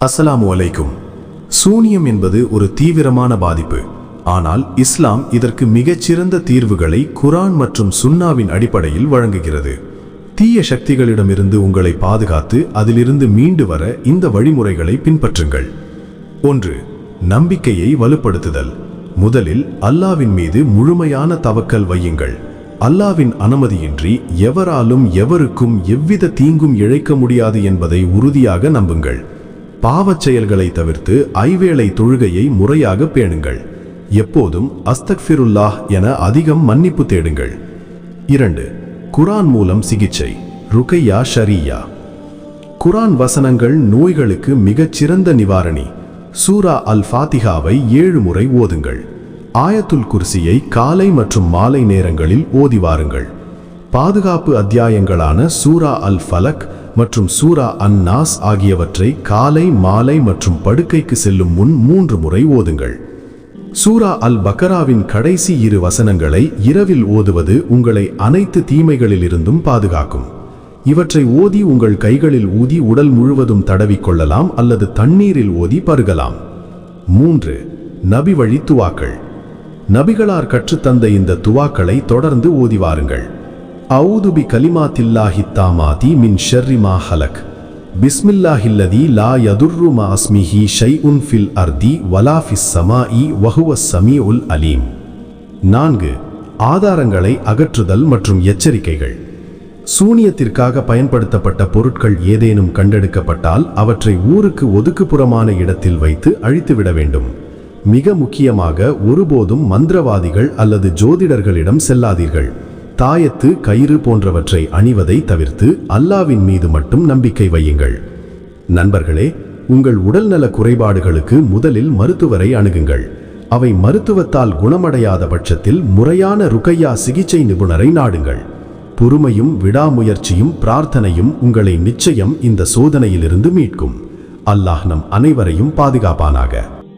அஸ்லாம் அலைக்கும். சூனியம் என்பது ஒரு தீவிரமான பாதிப்பு. ஆனால் இஸ்லாம் இதற்கு மிகச்சிறந்த தீர்வுகளை குரான் மற்றும் சுன்னாவின் அடிப்படையில் வழங்குகிறது. தீய சக்திகளிடமிருந்து உங்களை பாதுகாத்து அதிலிருந்து மீண்டு வர இந்த வழிமுறைகளை பின்பற்றுங்கள். ஒன்று நம்பிக்கையை வலுப்படுத்துதல். முதலில் அல்லாவின் மீது முழுமையான தவக்கல் வையுங்கள். அல்லாவின் அனுமதியின்றி எவராலும் எவருக்கும் எவ்வித தீங்கும் இழைக்க முடியாது என்பதை உறுதியாக நம்புங்கள். பாவச் செயல்களை தவிர்த்து ஐவேளை தொழுகையை முறையாக பேணுங்கள். எப்போதும் அஸ்தக்ஃபிருல்லாஹ் என அதிகம் மன்னிப்பு தேடுங்கள். இரண்டு குரான் மூலம் சிகிச்சை ருகையா ஷரியா. குரான் வசனங்கள் நோய்களுக்கு மிகச்சிறந்த நிவாரணி. சூரா அல் ஃபாத்திகாவை ஏழு முறை ஓதுங்கள். ஆயத்துல் குர்சியை காலை மற்றும் மாலை நேரங்களில் ஓதி வாருங்கள். பாதுகாப்பு அத்தியாயங்களான சூரா அல் ஃபலக் மற்றும் சூரா அன் நாஸ் ஆகியவற்றை காலை மாலை மற்றும் படுக்கைக்கு செல்லும் முன் மூன்று முறை ஓதுங்கள். சூரா அல் பக்கராவின் கடைசி இரு வசனங்களை இரவில் ஓதுவது உங்களை அனைத்து தீமைகளிலிருந்தும் பாதுகாக்கும். இவற்றை ஓதி உங்கள் கைகளில் ஊதி உடல் முழுவதும் தடவிக்கொள்ளலாம் அல்லது தண்ணீரில் ஓதி பருகலாம். மூன்று நபி வழி துவாக்கள். நபிகளார் கற்றுத்தந்த இந்த துவாக்களை தொடர்ந்து ஓதி வாருங்கள். அவுதுபி கலிமாத்தில்லாஹி தாமாதி மின் ஷர்ரி மா ஹலக் பிஸ்மில்லாஹில்லதி லா யதுர்ரு மா அஸ்மிஹி ஷைஉன் ஃபில் அர்தி வலா ஃபிஸ் ஸமாஇ வஹுவ ஸமீஉல் அலீம் நான்கு ஆதாரங்களை அகற்றுதல் மற்றும் எச்சரிக்கைகள். சூனியத்திற்காக பயன்படுத்தப்பட்ட பொருட்கள் ஏதேனும் கண்டெடுக்கப்பட்டால் அவற்றை ஊருக்கு ஒதுக்குப்புறமான இடத்தில் வைத்து அழித்துவிட வேண்டும். மிக முக்கியமாக ஒருபோதும் மந்திரவாதிகள் அல்லது ஜோதிடர்களிடம் செல்லாதீர்கள். தாயத்து கயிறு போன்றவற்றை அணிவதை தவிர்த்து அல்லாவின் மீது மட்டும் நம்பிக்கை வையுங்கள். நண்பர்களே உங்கள் உடல்நல குறைபாடுகளுக்கு முதலில் மருத்துவரை அணுகுங்கள். அவை மருத்துவத்தால் குணமடையாத பட்சத்தில் முறையான ருக்கையா சிகிச்சை நிபுணரை நாடுங்கள். பொறுமையும் விடாமுயற்சியும் பிரார்த்தனையும் உங்களை நிச்சயம் இந்த சோதனையிலிருந்து மீட்கும். அல்லாஹ் நம் அனைவரையும் பாதுகாப்பானாக.